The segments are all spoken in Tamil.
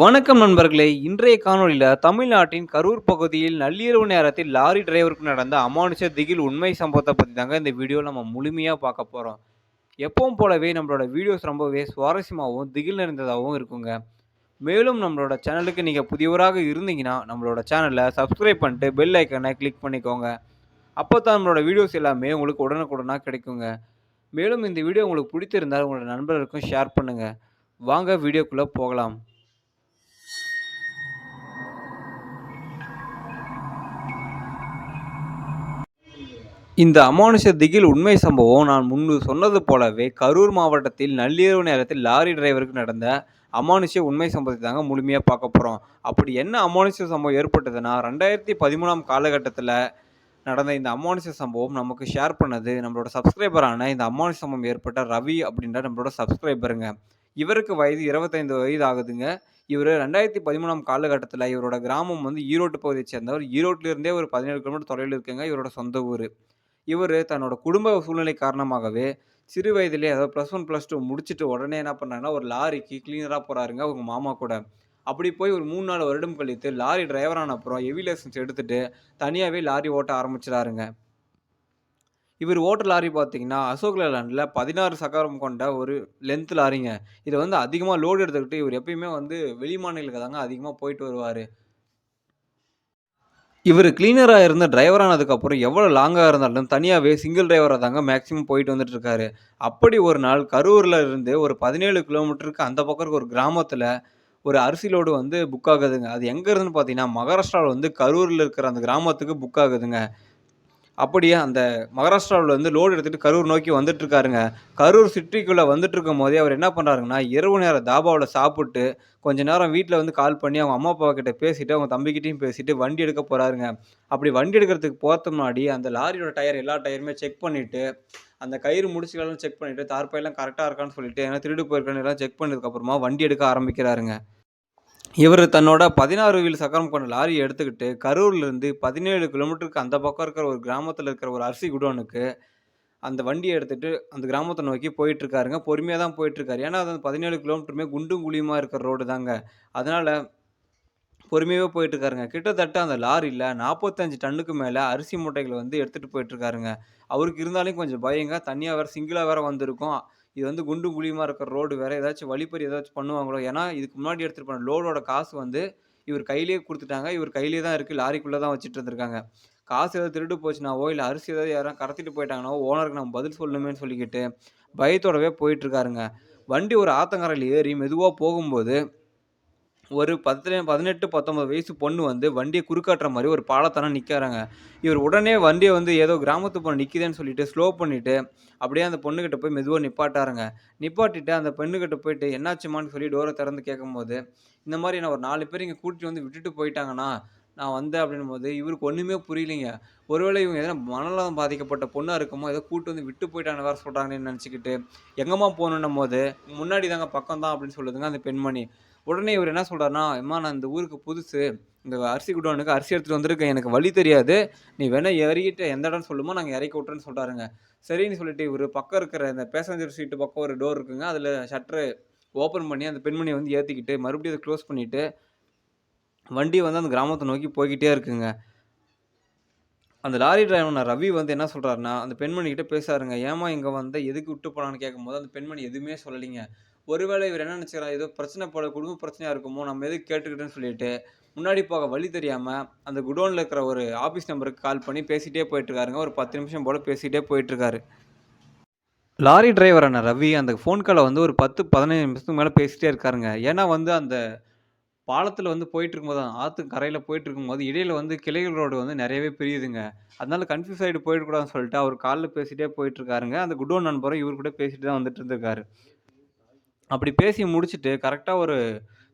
வணக்கம் நண்பர்களே. இன்றைய காணொளியில் தமிழ்நாட்டின் கரூர் பகுதியில் நள்ளிரவு நேரத்தில் லாரி டிரைவருக்கு நடந்த அமானுஷ திகில் உண்மை சம்பவத்தை பற்றி தாங்க இந்த வீடியோவில் நம்ம முழுமையாக பார்க்க போகிறோம் எப்பவும் போலவே நம்மளோட வீடியோஸ் ரொம்பவே சுவாரஸ்யமாகவும் திகில் நிறைந்ததாகவும் இருக்குங்க. மேலும் நம்மளோட சேனலுக்கு நீங்கள் புதியவராக இருந்தீங்கன்னா நம்மளோட சேனலை சப்ஸ்கிரைப் பண்ணிட்டு பெல் ஐக்கனை கிளிக் பண்ணிக்கோங்க. அப்போ தான் நம்மளோட வீடியோஸ் எல்லாமே உங்களுக்கு உடனுக்குடனாக கிடைக்குங்க. மேலும் இந்த வீடியோ உங்களுக்கு பிடித்திருந்தால் உங்களோட நண்பர்களுக்கும் ஷேர் பண்ணுங்கள் வாங்க வீடியோக்குள்ளே போகலாம். இந்த அமானுஷ திகில் உண்மை சம்பவம் நான் முன்பு சொன்னது போலவே கரூர் மாவட்டத்தில் நள்ளிரவு நேரத்தில் லாரி டிரைவருக்கு நடந்த அமானுஷ உண்மை சம்பவத்தை தாங்க முழுமையாக பார்க்க போகிறோம் அப்படி என்ன அமானுஷ சம்பவம் ஏற்பட்டதுன்னா ரெண்டாயிரத்தி பதிமூணாம் காலகட்டத்தில் நடந்த இந்த அமானுஷ சம்பவம் நமக்கு ஷேர் பண்ணது நம்மளோட சப்ஸ்கிரைபரான இந்த அமானுஷ சம்பவம் ஏற்பட்ட ரவி அப்படின்ற நம்மளோட சப்ஸ்கிரைபருங்க இவருக்கு வயது இருபத்தைந்து வயது ஆகுதுங்க. இவர் ரெண்டாயிரத்தி பதிமூணாம் காலகட்டத்தில் இவரோட கிராமம் வந்து ஈரோட்டு பகுதியை சேர்ந்தவர். ஈரோட்டிலிருந்தே ஒரு பதினேழு கிலோமீட்டர் தொலைவில் இருக்குங்க இவரோட சொந்த ஊர். இவர் தன்னோட குடும்ப சூழ்நிலை காரணமாகவே சிறு வயதிலே அதாவது ப்ளஸ் ஒன் ப்ளஸ் டூ முடிச்சுட்டு உடனே என்ன பண்ணாங்கன்னா ஒரு லாரிக்கு கிளீனராக போகிறாருங்க அவங்க மாமா கூட. அப்படி போய் ஒரு மூணு நாலு வருடம் கழித்து லாரி டிரைவரான அப்புறம் ஹெவி லைசன்ஸ் எடுத்துகிட்டு தனியாகவே லாரி ஓட்ட ஆரம்பிச்சிடாருங்க இவர் ஓட்ட லாரி பார்த்தீங்கன்னா அசோக் லேலாண்டில் பதினாறு சக்கரம் கொண்ட ஒரு லென்த் லாரிங்க. இதை வந்து அதிகமாக லோடு எடுத்துக்கிட்டு இவர் எப்பயுமே வந்து வெளி மாநிலங்களுக்கு தாங்க அதிகமாக போயிட்டு வருவார். இவர் கிளீனராக இருந்த டிரைவர் ஆனதுக்கப்புறம் எவ்வளோ லாங்காக இருந்தாலும் தனியாகவே சிங்கிள் டிரைவராக தாங்க மேக்ஸிமம் போயிட்டு வந்துட்டு இருக்காரு. அப்படி ஒரு நாள் கரூரில் இருந்து ஒரு பதினேழு கிலோமீட்டருக்கு அந்த பக்கம் இருக்க ஒரு கிராமத்தில் ஒரு அரிசி லோடு வந்து புக் ஆகுதுங்க. அது எங்கே இருந்துன்னு பார்த்தீங்கன்னா மகாராஷ்டிராவில் வந்து கரூரில் இருக்கிற அந்த கிராமத்துக்கு புக் ஆகுதுங்க. அப்படியே அந்த மகாராஷ்டிராவில் வந்து லோடு எடுத்துகிட்டு கரூர் நோக்கி வந்துட்டுருக்காருங்க. கரூர் சிட்டிக்குள்ளே வந்துட்டுருக்கும் போதே அவர் என்ன பண்ணுறாருங்கன்னா இரவு நேரம் தாபாவில் சாப்பிட்டு கொஞ்ச நேரம் வீட்டில் வந்து கால் பண்ணி அவங்க அம்மா அப்பா கிட்ட பேசிட்டு அவங்க தம்பிக்கிட்டையும் பேசிட்டு வண்டி எடுக்க போகிறாருங்க அப்படி வண்டி எடுக்கிறதுக்கு போகிறது முன்னாடி அந்த லாரியோட டயர் எல்லா டயருமே செக் பண்ணிவிட்டு அந்த கயிறு முடிச்சுகளெல்லாம் செக் பண்ணிவிட்டு தார்பாயெல்லாம் கரெக்டாக இருக்கான்னு சொல்லிட்டு ஏன்னா திருடு போயிருக்கான்னு எல்லாம் செக் பண்ணதுக்கப்புறமா வண்டி எடுக்க ஆரம்பிக்கிறாருங்க. இவர் தன்னோட பதினாறு வீல் சக்கரம் கொண்ட லாரியை எடுத்துக்கிட்டு கரூர்லேருந்து பதினேழு கிலோமீட்டருக்கு அந்த பக்கம் இருக்கிற ஒரு கிராமத்தில் இருக்கிற ஒரு அரிசி குடோனுக்கு அந்த வண்டியை எடுத்துகிட்டு அந்த கிராமத்தை நோக்கி போயிட்டுருக்காருங்க. பொறுமையாக தான் போயிட்டுருக்காரு. ஏன்னா அது பதினேழு கிலோமீட்டருமே குண்டும் குழியுமா இருக்கிற ரோடு தாங்க. அதனால் பொறுமையாகவே போயிட்டுருக்காருங்க. கிட்டத்தட்ட அந்த லாரியில் நாற்பத்தஞ்சு டன்னுக்கு மேலே அரிசி மூட்டைகளை வந்து எடுத்துகிட்டு போயிட்டுருக்காருங்க. அவருக்கு இருந்தாலும் கொஞ்சம் பயங்க. தனியாக வேறு சிங்கிளாக வேறு வந்திருக்கும். இது வந்து குண்டு குழியுமா இருக்கிற ரோடு வேறு ஏதாச்சும் வழிப்பறி ஏதாச்சும் பண்ணுவாங்களோ? ஏன்னா இதுக்கு முன்னாடி எடுத்துகிட்டு போன லோடோட காசு வந்து இவர் கையிலேயே கொடுத்துட்டாங்க. இவர் கையிலே தான் இருக்குது லாரிக்குள்ளே தான் வச்சுட்டு இருந்திருக்காங்க. காசு ஏதாவது திருடு போச்சுனாவோ இல்லை அரிசி ஏதாவது யாரும் கடத்திட்டு போயிட்டாங்கனாவோ ஓனருக்கு நம்ம பதில் சொல்லணுமே சொல்லிக்கிட்டு பயத்தோடவே போயிட்டுருக்காருங்க வண்டி ஒரு ஆத்தங்கரையில் ஏறி மெதுவாக போகும்போது ஒரு பத்து பதினெட்டு பத்தொம்பது வயசு பொண்ணு வந்து வண்டியை குறுக்காட்டுற மாதிரி ஒரு பாலத்தான நிற்கிறாங்க இவர் உடனே வண்டியை வந்து ஏதோ கிராமத்து பொண்ணு நிற்கிதுன்னு சொல்லிட்டு ஸ்லோ பண்ணிவிட்டு அப்படியே அந்த பொண்ணுக்கிட்ட போய் மெதுவாக நிப்பாட்டாருங்க. நிப்பாட்டிட்டு அந்த பெண்ணுக்கிட்ட போயிட்டு என்னாச்சுமான்னு சொல்லி டோரை திறந்து கேட்கும்போது இந்த மாதிரி நான் ஒரு நாலு பேர் இங்கே கூட்டிட்டு வந்து விட்டுட்டு போயிட்டாங்கன்னா நான் வந்தேன் அப்படின்னும் போது இவருக்கு ஒன்றுமே புரியலைங்க. ஒருவேளை இவங்க எதனா மனநலம் பாதிக்கப்பட்ட பொண்ணாக இருக்குமோ ஏதோ கூட்டு வந்து விட்டு போயிட்டாங்க வேறு சொல்கிறாங்கன்னு நினச்சிக்கிட்டு எங்கம்மா போகணுன்னும் போது முன்னாடி தாங்க பக்கம் தான் அப்படின்னு சொல்லுதுங்க அந்த பெண்மணி. உடனே இவர் என்ன சொல்கிறாருன்னா அம்மா நான் இந்த ஊருக்கு புதுசு. இந்த அரிசி குடோனுக்கு அரிசி எடுத்துகிட்டு வந்திருக்கேன். எனக்கு வழி தெரியாது. நீ வேணா இறக்கிட்டு எந்த இடம்னு சொல்லுமோ நாங்கள் இறக்கி விட்றேன்னு சொல்கிறாருங்க சரின்னு சொல்லிட்டு இவர் பக்கம் இருக்கிற இந்த பேசஞ்சர் சீட்டு பக்கம் ஒரு டோர் இருக்குங்க. அதில் ஷட்ரு ஓப்பன் பண்ணி அந்த பெண்மணியை வந்து ஏற்றிக்கிட்டு மறுபடியும் அதை க்ளோஸ் பண்ணிவிட்டு வண்டி வந்து அந்த கிராமத்தை நோக்கி போய்கிட்டே இருக்குங்க. அந்த லாரி டிரைவர் ரவி வந்து என்ன சொல்கிறாருன்னா அந்த பெண்மணிக்கிட்ட பேசாருங்க. ஏமா இங்கே வந்து எதுக்கு விட்டு போனான்னு கேட்கும்போது அந்த பெண்மணி எதுவுமே சொல்லலைங்க. ஒருவேளை இவர் என்ன நினச்சிக்கிறார்? ஏதோ பிரச்சனை போல குடும்ப பிரச்சனையாக இருக்குமோ? நம்ம எதுக்கு கேட்டுக்கிட்டேன்னு சொல்லிட்டு முன்னாடி போக வழி தெரியாமல் அந்த குடோனில் இருக்கிற ஒரு ஆஃபீஸ் நம்பருக்கு கால் பண்ணி பேசிகிட்டே போயிட்டுருக்காருங்க. ஒரு பத்து நிமிஷம் போல் பேசிகிட்டே போயிட்டுருக்காரு. லாரி டிரைவரான ரவி அந்த ஃபோன் காலை வந்து ஒரு பத்து பதினஞ்சு நிமிஷத்துக்கு மேலே பேசிகிட்டே இருக்காருங்க. ஏன்னா வந்து அந்த பாலத்தில் வந்து போயிட்டு இருக்கும்போது ஆற்று கரையில் போயிட்டு இருக்கும்போது இடையில வந்து கிளைகள் ரோடு வந்து நிறையவே பிரியுதுங்க. அதனால கன்ஃபியூஸ் ஆகிட்டு போயிடக்கூடாதுன்னு சொல்லிட்டு அவர் காலில் பேசிகிட்டே போயிட்டுருக்காருங்க. அந்த குடோன் நண்பரும் இவர் கூட பேசிட்டு தான் வந்துட்டு இருந்திருக்காரு அப்படி பேசி முடிச்சுட்டு கரெக்டாக ஒரு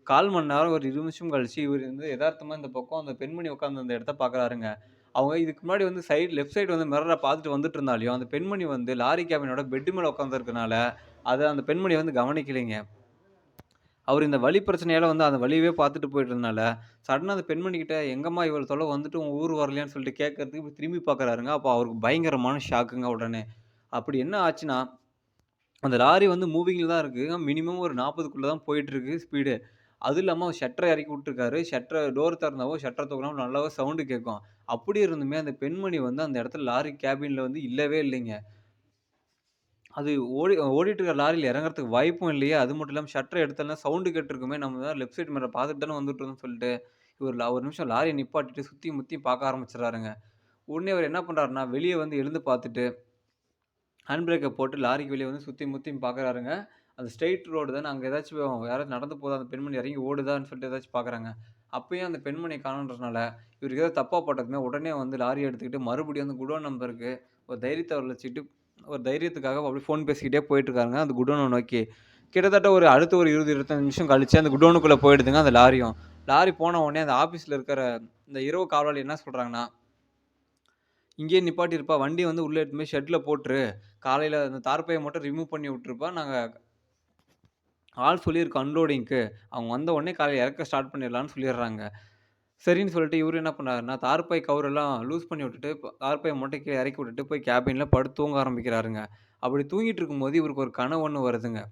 கால் மணி நேரம் ஒரு இருபது நிமிஷம் கழிச்சு இவர் வந்து எதார்த்தமாக இந்த பக்கம் அந்த பெண்மணி உட்காந்து அந்த இடத்த பார்க்குறாருங்க அவங்க இதுக்கு முன்னாடி வந்து சைடு லெஃப்ட் சைடு வந்து மிரரை பார்த்துட்டு வந்துட்டு இருந்தாலையும் அந்த பெண்மணி வந்து லாரி கேபினோட பெட்டு மேலே உட்காந்துருக்கனால அதை அந்த பெண்மணி வந்து கவனிக்கலைங்க. அவர் இந்த வழி பிரச்சனையால் வந்து அந்த வழியவே பார்த்துட்டு போயிட்டு சடனாக அந்த பெண்மணிக்கிட்ட எங்கம்மா இவ்வளோ தொலை வந்துட்டு உங்கள் ஊர் வரலையான்னு சொல்லிட்டு கேட்கறதுக்கு திரும்பி பார்க்குறாருங்க அப்போ அவருக்கு பயங்கரமான ஷாக்குங்க உடனே. அப்படி என்ன ஆச்சுன்னா அந்த லாரி வந்து மூவிங்கில் தான் இருக்குது மினிமம் ஒரு நாற்பதுக்குள்ளே தான் போயிட்டுருக்கு ஸ்பீடு அதுவும் இல்லாமல் ஷட்டரை இறக்கி விட்டுருக்காரு. ஷட்டரை டோர் திறந்தாவோ, ஷட்டர தொறந்தாவோ நல்லாவோ சவுண்டு கேட்கும். அப்படி இருந்துமே அந்த பெண்மணி வந்து அந்த இடத்துல லாரி கேபினில் வந்து இல்லவே இல்லைங்க. அது ஓடி ஓடிட்டு இருக்கிற லாரியில் இறங்குறதுக்கு வாய்ப்பும் இல்லையே! அது மட்டும் இல்லாமல் ஷட்டரை எடுத்தாலும் சவுண்டு கேட்டிருக்குமே நம்ம தான் லெஃப்ட் சைட் மேலே பார்த்துட்டு தானே வந்துட்டு இருந்தோம்னு சொல்லிட்டு, இவர் ஒரு நிமிஷம் லாரியை நிப்பாட்டிட்டு சுற்றி முற்றி பார்க்க ஆரம்பிச்சிடறாருங்க உடனே அவர் என்ன பண்ணுறாருன்னா வெளியே வந்து எழுந்து பார்த்துட்டு, ஹேண்ட் பிரேக்கை போட்டு லாரிக்கு வெளியே வந்து சுற்றி முற்றியும் பார்க்குறாருங்க. அந்த ஸ்ட்ரெய்ட் ரோடு தானே அங்கே ஏதாச்சும் யாராவது நடந்து போதா, அந்த பெண்மணி இறங்கி ஓடுதான்னு சொல்லிட்டு ஏதாச்சும் பார்க்குறாங்க. அப்பயும் அந்த பெண்மணியை காணுன்றதுனால இவருக்கு ஏதாவது தப்பாக போட்டதுமே உடனே வந்து லாரி எடுத்துக்கிட்டு மறுபடியும் அந்த குடோன் நம்பருக்கு ஒரு தைரியத்தை வச்சுட்டு ஒரு தைரியத்துக்காக அப்படியே ஃபோன் பேசிக்கிட்டே போயிட்டுருக்காருங்க அந்த குடோனை நோக்கி. கிட்டத்தட்ட ஒரு அடுத்த ஒரு 20, 25 நிமிஷம் கழிச்சு அந்த குடோனுக்குள்ளே போயிடுதுங்க அந்த லாரியும். லாரி போன உடனே அந்த ஆஃபீஸில் இருக்கிற இந்த இரவு காவலாளி என்ன சொல்கிறாங்கன்னா "இங்கேயே நிப்பாட்டிருப்பா. வண்டி வந்து உள்ளே எடுத்துன்னு போய் ஷெட்டில் போட்டுரு. காலையில் அந்த தார்ப்பையை மட்டும் ரிமூவ் பண்ணி விட்டுருப்பா. நாங்கள் ஆள் சொல்லியிருக்கோம் அன்லோடிங்க்கு. அவங்க வந்த உடனே காலையில் இறக்க ஸ்டார்ட் பண்ணிடலான்னு சொல்லிடுறாங்க. சரின்னு சொல்லிட்டு இவர் என்ன பண்ணாருன்னா, தார்ப்பாய் கவரெல்லாம் லூஸ் பண்ணி விட்டுட்டு, தார்ப்பாய மட்டும் கீழ இறக்கி விட்டுட்டு போய் கேபினில் படுத்து தூங்க ஆரம்பிக்கிறாருங்க. அப்படி தூங்கிட்டு இருக்கும்போது இவருக்கு ஒரு கனவு ஒன்று வருதுங்க.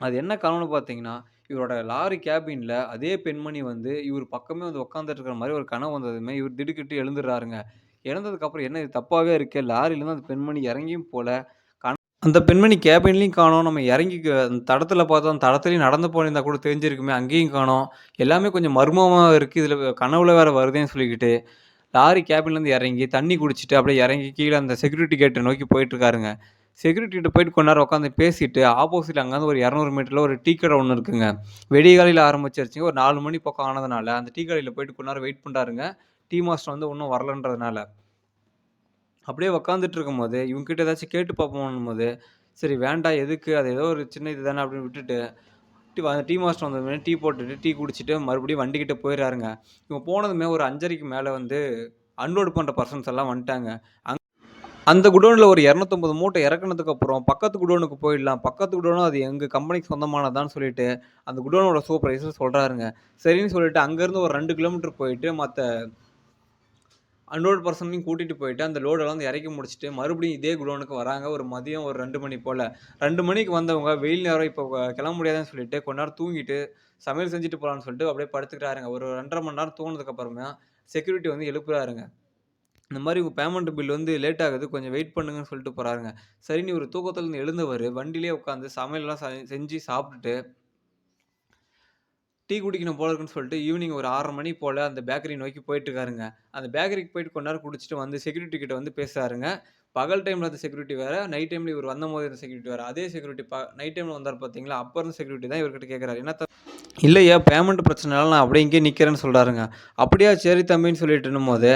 அது என்ன கனவுன்னு பார்த்தீங்கன்னா, இவரோட லாரி கேபினில் அதே பெண்மணி வந்து இவர் பக்கமே வந்து உட்காந்துட்டு இருக்கிற மாதிரி ஒரு கனவு வந்ததுமே, இவர் திடுக்கிட்டு எழுந்துடுறாருங்க. இறந்ததுக்கப்புறம் என்ன இது தப்பாகவே இருக்கே! லாரிலேருந்து அந்த பெண்மணி இறங்கியும் போல. அந்த பெண்மணி கேபின்லையும் காணோம். நம்ம இறங்கி அந்த தடத்தில் பார்த்தோம். அந்த நடந்து போயிருந்தா கூட தெரிஞ்சிருக்குமே! அங்கேயும் காணோம். எல்லாமே கொஞ்சம் மர்மமாக இருக்குது இதில் கனவுல வேறு வருதேன்னு சொல்லிக்கிட்டு, லாரி கேபின்லேருந்து இறங்கி, தண்ணி குடிச்சிட்டு அப்படியே இறங்கி கீழே அந்த செக்யூரிட்டி கேட்டை நோக்கி போயிட்டுருக்காருங்க. செக்யூரிட்டிகிட்ட போயிட்டு கொஞ்ச நேரம் உட்காந்து பேசிட்டு, ஆப்போசிட்ல அங்கேருந்து ஒரு இரநூறு மீட்டரில் ஒரு டீ கடை ஒன்று இருக்குங்க. வெடிகாலையில் ஆரம்பிச்சிருச்சுங்க. ஒரு நாலு மணி பக்கம் ஆனதுனால, அந்த டீ கடையில் போயிட்டு கொஞ்ச நேரம் வெயிட் பண்ணுறாருங்க டீ மாஸ்டர் வந்து இன்னும் வரலன்றதுனால. அப்படியே உக்காந்துட்டு இருக்கும்போது, இவங்ககிட்ட ஏதாச்சும் கேட்டு பார்ப்போம் போது சரி வேண்டாம் எதுக்கு? அது ஏதோ ஒரு சின்ன இது தானே அப்படின்னு விட்டுட்டு, அந்த டீ மாஸ்டர் வந்ததுமே டீ போட்டுட்டு, டீ குடிச்சிட்டு மறுபடியும் வண்டிக்கிட்ட போயிடுறாருங்க இவங்க போனதுமே ஒரு அஞ்சரைக்கு மேலே வந்து அன்லோடு பண்ணுற பர்சன்ஸ் எல்லாம் வந்துட்டாங்க. அங் அந்த குடோனில் ஒரு 250 மூட்டை இறக்குனதுக்கு அப்புறம் பக்கத்து குடோனுக்கு போயிடலாம். பக்கத்து குடோனும் அது எங்கள் கம்பெனிக்கு சொந்தமானதான்னு சொல்லிட்டு, அந்த குடோனோட சூப்பர்வைஸு சொல்கிறாருங்க சரின்னு சொல்லிட்டு அங்கேருந்து ஒரு ரெண்டு கிலோமீட்டர் போயிட்டு மற்ற அன்லோட் பர்சனையும் கூட்டிகிட்டு போயிட்டு, அந்த லோடெல்லாம் வந்து இறக்கி முடிச்சுட்டு, மறுபடியும் இதே குடோனுக்கு வராங்க. ஒரு மதியம் ஒரு ரெண்டு மணி போல் ரெண்டு மணிக்கு வந்தவங்க வெயில் நேரம் இப்போ கிளம்ப முடியாதுன்னு சொல்லிட்டு, கொஞ்ச நேரம் தூங்கிட்டு, சமையல் செஞ்சுட்டு போகலான்னு சொல்லிட்டு அப்படியே படுத்துக்கிறாருங்க. ஒரு 2 1/2 மணி நேரம் தூங்கினதுக்கப்புறமா செக்யூரிட்டி வந்து எழுப்புறாருங்க. இந்த மாதிரி உங்க பேமெண்ட் பில் வந்து லேட் ஆகுது. கொஞ்சம் வெயிட் பண்ணுங்கன்னு சொல்லிட்டு போகிறாருங்க சரி நீ ஒரு தூக்கத்துலேருந்து எழுந்தவர் வண்டியிலேயே உட்காந்து சமையல்லாம் செஞ்சு சாப்பிட்டுட்டு டீ குடிக்கணும் போல இருக்குன்னு சொல்லிட்டு, ஈவினிங் ஒரு ஆறு மணி போல் அந்த பேக்கரி நோக்கி போயிட்டுருக்காருங்க. அந்த பேக்கரிக்கு போயிட்டு கொஞ்ச நேரம் குடிச்சிட்டு வந்து செக்யூரிட்டி கிட்ட வந்து பேசுறாருங்க. பகல் டைமில் அந்த செக்யூரிட்டி வேறு நைட் டைம்ல வந்த வந்தம்போது இருந்த செக்யூரிட்டி வேறு அதே செக்யூரிட்டி ப நைட் டைமில் வந்தார் பார்த்தீங்களா, அப்போ இருந்த செக்யூரிட்டி தான் இவர்கிட்ட கேட்குறாரு. என்ன இல்லையா பேமெண்ட் பிரச்சனைனால நான் அப்படியே இங்கேயே நிற்கிறேன்னு சொல்கிறாருங்க அப்படியா சரி தம்பின்னு சொல்லிட்டுன்னும்போது,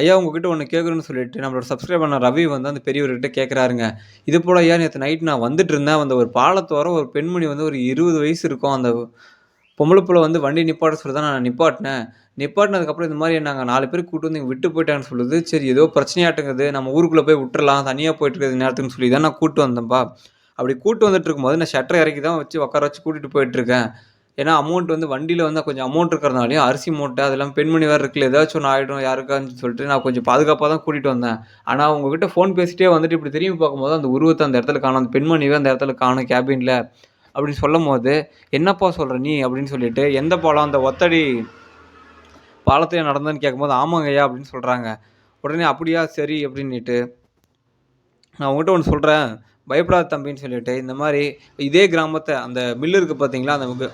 ஐயா உங்ககிட்ட ஒன்று கேட்குறேன்னு சொல்லிட்டு நம்மளோட சப்ஸ்கிரைபர் ரவி வந்து அந்த பெரியவர்கிட்ட கேட்குறாருங்க. இது போல ஐயா நேற்று நைட் நான் வந்துட்டு இருந்தேன். அந்த ஒரு பாலத்தோரம் ஒரு பெண்மணி வந்து ஒரு 20 வயசு இருக்கும். அந்த பொம்பளை பிள்ளை வந்து வண்டி நிப்பாட்ட சொல்லி தான் நான் நிப்பாட்டினேன். நிப்பாட்டினதுக்கப்புறம் இந்த மாதிரி நாங்கள் நாலு பேர் கூட்டு வந்து விட்டு போயிட்டாங்கன்னு சொல்லுது. சரி ஏதோ பிரச்சனையாட்டுங்கிறது நம்ம ஊருக்குள்ளே போய் விட்டுறலாம். தனியாக போயிட்டு இருக்கிற நேரத்துக்குன்னு சொல்லி தான் நான் கூட்டு வந்தேன்ப்பா. அப்படி கூட்டு வந்துட்டு இருக்கும்போது நான் ஷட்டரை இறக்கி தான் வச்சு உட்கார வச்சு கூட்டிகிட்டு போயிட்டுருக்கேன். ஏன்னா அமௌண்ட் வந்து வண்டியில் வந்து கொஞ்சம் அமௌண்ட் இருக்கிறதுனாலையும் அரிசி மூட்டை அதெல்லாம் பெண்மணி வேறு இருக்குல்ல. ஏதாச்சும் ஒன்று ஆகிடும் யாருக்கான்னு சொல்லிட்டு நான் கொஞ்சம் பாதுகாப்பாக தான் கூட்டிகிட்டு வந்தேன். ஆனால் உங்ககிட்ட ஃபோன் பேசிட்டே வந்துட்டு இப்படி திரும்பி பார்க்கும்போது அந்த உருவத்தை அந்த இடத்துல காணும் அந்த பெண்மணிவே அந்த இடத்துல காணும் கேபினில் அப்படின்னு சொல்லும் போது "என்னப்பா சொல்கிற நீ?" அப்படின்னு சொல்லிட்டு, "எந்த பாலம்? அந்த ஒத்தடி பாலத்திலயா நடந்ததுன்னு?" கேட்கும்போது, "ஆமாங்கய்யா" அப்படின்னு சொல்கிறாங்க உடனே அப்படியா சரி அப்படின்னுட்டு, "நான் உங்கள்கிட்ட ஒன்று சொல்கிறேன் பயப்படாத தம்பின்னு" சொல்லிட்டு, இந்த மாதிரி இதே கிராமத்தை அந்த மில்லு இருக்குது பார்த்தீங்களா, அந்த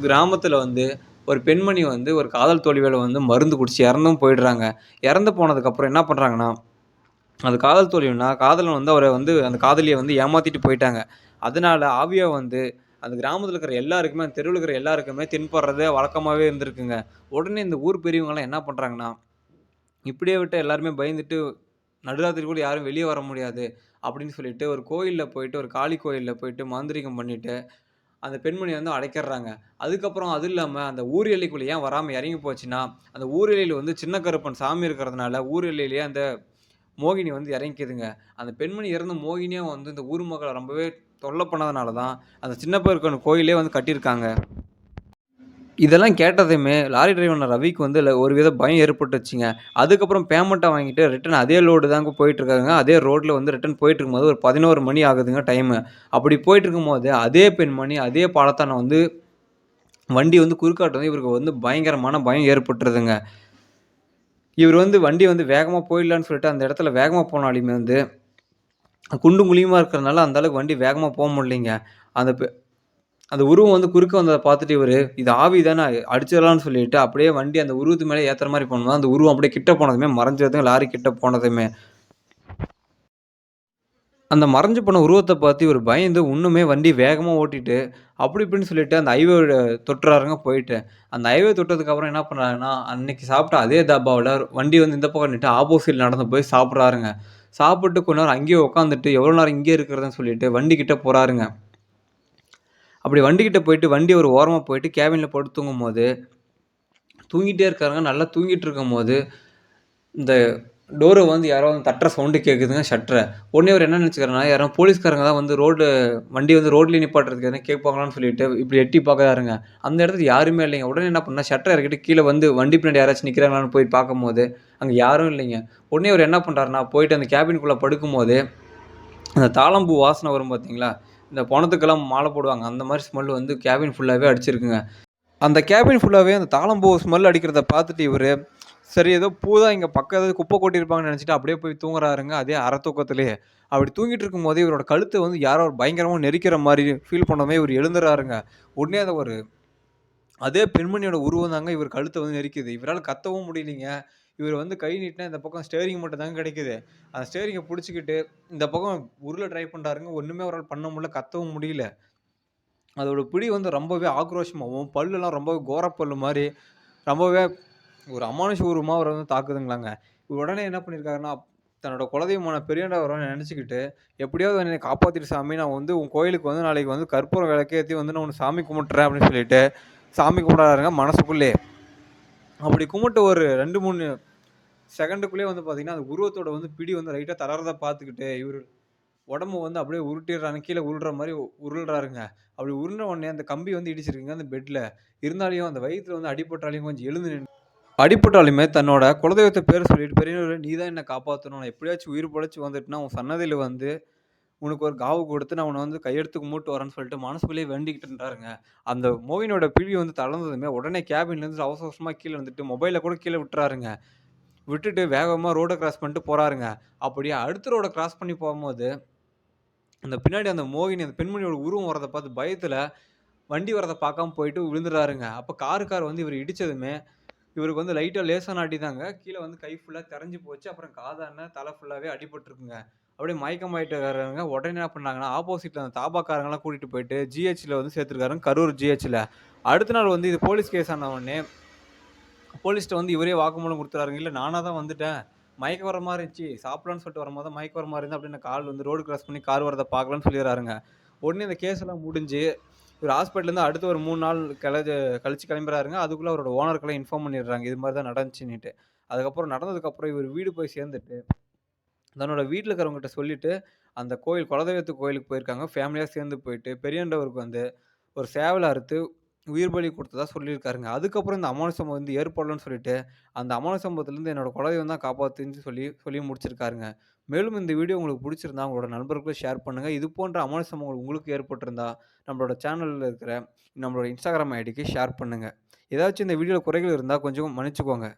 கிராமத்தில் வந்து ஒரு பெண்மணி வந்து ஒரு காதல் தோல்வியில் வந்து மருந்து குடிச்சு இறந்தும் போயிடுறாங்க. இறந்து போனதுக்கப்புறம் என்ன பண்ணுறாங்கன்னா அது காதல் தோல்வின்னா, காதலன் வந்து அவரை வந்து அந்த காதலியை வந்து ஏமாற்றிட்டு போயிட்டாங்க. அதனால ஆவியா வந்து அந்த கிராமத்தில் இருக்கிற எல்லாருக்குமே, அந்த தெருவில் இருக்கிற எல்லாருக்குமே தென்படுறது வழக்கமாகவே இருந்திருக்குங்க. உடனே இந்த ஊர் பெரியவங்கலாம் என்ன பண்ணுறாங்கன்னா இப்படியே விட்டு எல்லாருமே பயந்துட்டு நடுராத்திரி கூட யாரும் வெளியே வர முடியாது. அப்படின்னு சொல்லிட்டு ஒரு கோயிலில் போயிட்டு, ஒரு காளி கோயிலில் போயிட்டு மாந்திரிகம் பண்ணிட்டு, அந்த பெண்மணி வந்து அடைக்கிடுறாங்க. அதுக்கப்புறம் அது இல்லாமல் அந்த ஊர் எல்லைக்குள்ளே ஏன் வராமல் இறங்கி போச்சுன்னா, அந்த ஊர் எல்லையில் வந்து சின்ன கருப்பன் சாமி இருக்கிறதுனால, ஊர் எல்லையிலேயே அந்த மோகினி வந்து இறங்கிக்குதுங்க. அந்த பெண்மணி இறந்து மோகினியாக வந்து இந்த ஊர் மக்களை ரொம்பவே தொல்லை பண்ணதுனால தான், அந்த சின்ன கோயிலே வந்து கட்டியிருக்காங்க. இதெல்லாம் கேட்டதையுமே லாரி டிரைவர் ரவிக்கு வந்து ஒரு வித பயம் ஏற்பட்டுச்சுங்க. அதுக்கப்புறம் பேமெண்ட்டை வாங்கிட்டு ரிட்டன் அதே லோடு தாங்க போயிட்டுருக்காங்க அதே ரோட்டில் வந்து ரிட்டர்ன் போயிட்டுருக்கும்போது ஒரு 11 மணி ஆகுதுங்க டைமு. அப்படி போயிட்டுருக்கும்போது, அதே பெண்மணி அதே பாலத்தான வந்து வண்டி வந்து குறுக்காட்டு வந்து இவருக்கு வந்து பயங்கரமான பயம் ஏற்பட்டுருதுங்க. இவர் வந்து வண்டி வந்து வேகமாக போயிடலான்னு சொல்லிட்டு அந்த இடத்துல வேகமாக போனாலுமே வந்து குண்டு குழியுமா இருக்கிறனால அந்த அளவுக்கு வண்டி வேகமாக போக முடியலைங்க. அந்த பெ அந்த உருவம் வந்து குறுக்க வந்ததை பார்த்துட்டு இவரு, இது ஆவி தானே அடிச்சிடலாம்னு சொல்லிட்டு அப்படியே வண்டி அந்த உருவத்து மேலே ஏற்றுற மாதிரி பண்ணும்போது, அந்த உருவம் அப்படியே கிட்ட போனதுமே மறைஞ்சதும் லாரி கிட்ட போனதுமே. அந்த மறைஞ்சு போன உருவத்தை பார்த்து இவர் பயந்து இன்னுமே வண்டி வேகமாக ஓட்டிட்டு, அப்படி இப்படின்னு சொல்லிட்டு அந்த ஹைவே தொட்டுறாருங்க போயிட்டு. அந்த ஹைவே தொட்டதுக்கப்புறம் என்ன பண்ணுறாங்கன்னா அன்னைக்கு சாப்பிட்ட அதே தாபாவில் வண்டி வந்து இந்த பக்கம் நின்னுட்டு ஆப்போசிட்ல நடந்து போய் சாப்பிட்றாருங்க சாப்பிட்டு கொஞ்ச நேரம் அங்கேயே உட்காந்துட்டு, எவ்வளோ நேரம் இங்கே இருக்கிறதுன்னு சொல்லிட்டு வண்டிக்கிட்ட போகிறாருங்க அப்படி வண்டிக்கிட்ட போயிட்டு வண்டி ஒரு ஓரமாக போயிட்டு கேபினில் படுத்து தூங்கும்போது, தூங்கிட்டே இருக்காருங்க. நல்லா தூங்கிட்டு இருக்கும்போது, இந்த டோரை வந்து யாரோ வந்து தட்டுற சவுண்டு கேட்குதுங்க ஷட்டரை உடனே அவர் என்ன நினைச்சுக்கிறாருன்னா, யாரோ போலீஸ்காரங்க தான் வந்து ரோடு வண்டி வந்து ரோட்லேயே நிப்பாட்டுறதுக்கு எதனா கேட்பாங்களான்னு சொல்லிட்டு இப்படி எட்டி பார்க்காருங்க அந்த இடத்துல யாருமே இல்லைங்க. உடனே என்ன பண்ணா ஷட்டர் இறக்கிட்டு கீழே வந்து வண்டி பின்னாடி யாராச்சும் நிற்கிறாங்களான்னு போய் பார்க்கும்போது, அங்கே யாரும் இல்லைங்க. உடனே அவர் என்ன பண்ணுறாருனா போயிட்டு அந்த கேபின்குள்ள படுக்கும்போது, அந்த தாழம்பூ வாசனை வரும் பார்த்தீங்களா? இந்த பணத்துக்கெல்லாம் மாலை போடுவாங்க. அந்த மாதிரி ஸ்மெல் வந்து கேபின் ஃபுல்லாகவே அடிச்சிருக்குங்க. அந்த கேபின் ஃபுல்லாகவே அந்த தாழம்பூ ஸ்மெல் அடிக்கிறத பார்த்துட்டு இவரு, சரி ஏதோ பூ தான் இங்க பக்கம் ஏதாவது குப்பை கொட்டியிருப்பாங்கன்னு நினச்சிட்டு அப்படியே போய் தூங்குறாருங்க. அதே அரை தூக்கத்திலேயே. அப்படி தூங்கிட்டு இருக்கும்போதே இவரோட கழுத்தை வந்து யாரோ பயங்கரமாக நெரிக்கிற மாதிரி ஃபீல் பண்ணோமே இவர் எழுந்துறாருங்க. உடனே அதை ஒரு அதே பெண்மணியோட உருவம் தாங்க இவர் கழுத்தை வந்து நெரிக்குது. இவரால் கத்தவும் முடியலைங்க. இவர் வந்து கை நீட்டினா இந்த பக்கம் ஸ்டேரிங் மட்டும் தாங்க கிடைக்குது. அந்த ஸ்டேரிங்கை பிடிச்சிக்கிட்டு இந்த பக்கம் உருள ட்ரை பண்ணுறாருங்க ஒன்றுமே அவரால் பண்ண முடியல. கத்தவும் முடியல. அதோட பிடி வந்து ரொம்பவே ஆக்ரோஷமாகவும் பல்லுலாம் ரொம்பவே கோரப்பல்லு மாதிரி ரொம்பவே ஒரு அமானுஷ உருவமா அவரை வந்து தாக்குதுங்களாங்க. உடனே என்ன பண்ணியிருக்காருன்னா, தன்னோட குலதெய்வமான பெரியாண்டவர நினச்சிக்கிட்டு "எப்படியாவது என்னை காப்பாற்றிட்டு சாமி. நான் வந்து உன் கோயிலுக்கு வந்து நாளைக்கு வந்து கற்பூரம் விளக்கேற்றி வந்து நான் உன்ன சாமி கும்பிட்றேன் அப்படின்னு சொல்லிட்டு, சாமி கும்பிடாருங்க மனசுக்குள்ளே அப்படி கும்பிட்டு ஒரு ரெண்டு மூணு செகண்டுக்குள்ளே வந்து பார்த்தீங்கன்னா, அந்த உருவத்தோட வந்து பிடி வந்து ரைட்டாக தளர்றதை பார்த்துக்கிட்டு, இவர் உடம்பு வந்து அப்படியே உருட்டிடுறாங்க. கீழே உருள்ற மாதிரி உருள்றாருங்க. அப்படி உருண்ட உடனே அந்த கம்பி வந்து இடிச்சிருக்குங்க அந்த பெட்டில் இருந்தாலையும் அந்த வயிற்றில் வந்து அடிபட்டாலையும் கொஞ்சம் எழுந்து நின்று அடிப்பட்டாலுமே தன்னோட குலதெய்வத்தை பேர் சொல்லிட்டு, "பெரியவரே நீ தான் என்னை காப்பாற்றணும் நான் எப்படியாச்சும் உயிர் பொழச்சு வந்துட்டுனா உன் சன்னதியில் வந்து உனக்கு ஒரு காவு கொடுத்து நான் உன்னை வந்து கையெடுத்து மூட்டு வரேன்னு" சொல்லிட்டு மனசுக்குள்ளேயே வேண்டிக்கிட்டு இருந்தாருங்க. அந்த மோகினியோட பிடி வந்து தளர்ந்ததுமே உடனே கேபின்லேருந்து அவசர கீழே கீழ வந்துட்டு மொபைலில் கூட கீழே விட்டுறாருங்க. விட்டுட்டு வேகமாக ரோடை கிராஸ் பண்ணிட்டு போகிறாருங்க அப்படியே அடுத்த ரோடை கிராஸ் பண்ணி போகும்போது அந்த பின்னாடி அந்த மோகினி அந்த பெண்மணியோட உருவம் வரதை பார்த்து பயத்தில் வண்டி வரதை பார்க்காம போயிட்டு விழுந்துடுறாருங்க அப்போ காரு காருக்கார் வந்து இவர் இடித்ததுமே இவருக்கு வந்து லைட்டாக லேசான அடி தாங்க. வந்து கை ஃபுல்லாக தெறஞ்சு போச்சு. அப்புறம் காதான தலை ஃபுல்லாகவே அடிபட்டுருக்குங்க. அப்படியே மயக்கமாயிட்டாருங்க. உடனே என்ன பண்ணாங்கன்னா, ஆப்போசிட்டில் அந்த தாபாக்காரங்களாம் கூட்டிகிட்டு போயிட்டு ஜிஹெச்சில் வந்து சேர்த்துருக்காருங்க. கரூர் ஜிஹெச்சில் அடுத்த நாள் வந்து இது போலீஸ் கேஸ் ஆன உடனே, போலீஸ்ட்ட வந்து இவரே வாக்குமூலம் கொடுத்துறாருங்க இல்லை நானாக தான் வந்துட்டேன். மயக்கம் வர மாதிரி இருந்துச்சு. சாப்பிடலான்னு சொல்லிட்டு வரும்போது தான் வர மாதிரி இருந்தால் அப்படியே நான் கால் வந்து ரோடு கிராஸ் பண்ணி கார் வரதை பார்க்கலான்னு சொல்லிடுறாருங்க உடனே இந்த கேஸ் எல்லாம் முடிஞ்சு, இவர் ஹாஸ்பிட்டல்லேருந்து அடுத்து ஒரு மூணு நாள் கெள கழிச்சு கிளம்புறாருங்க. அதுக்குள்ள அவரோட ஓனருக்கெல்லாம் இன்ஃபார்ம் பண்ணிடுறாங்க. இது மாதிரி தான் நடந்துச்சுன்னுட்டு. அதுக்கப்புறம் நடந்ததுக்கப்புறம் இவர் வீடு போய் சேர்ந்துட்டு, தன்னோட வீட்டில் இருக்கிறவங்ககிட்ட சொல்லிட்டு, அந்த கோயில் குலதெய்வத்து கோயிலுக்கு போயிருக்காங்க. ஃபேமிலியாக சேர்ந்து போயிட்டு, பெரியண்டவருக்கு வந்து ஒரு சேவலை அறுத்து உயிர் பலி கொடுத்ததா சொல்லியிருக்காருங்க. அதுக்கப்புறம் இந்த அமான சம்பவம் வந்து ஏற்படலன்னு சொல்லிட்டு, அந்த அமான சம்பவத்திலேருந்து என்னோட குலதெய்வம் தான் காப்பாற்றுன்னு சொல்லி சொல்லி முடிச்சிருக்காருங்க. மேலும் இந்த வீடியோ உங்களுக்கு பிடிச்சிருந்தா உங்களோட நண்பர்களுக்கு ஷேர் பண்ணுங்க. இது போன்ற அமான சம்பவங்கள் உங்களுக்கு ஏற்பட்டிருந்தா, நம்மளோட சேனலில் இருக்கிற நம்மளோட இன்ஸ்டாகிராம் ஐடிக்கு ஷேர் பண்ணுங்கள் ஏதாச்சும் இந்த வீடியோவில் குறைகள் இருந்தால் கொஞ்சம் மன்னிச்சுக்கோங்க.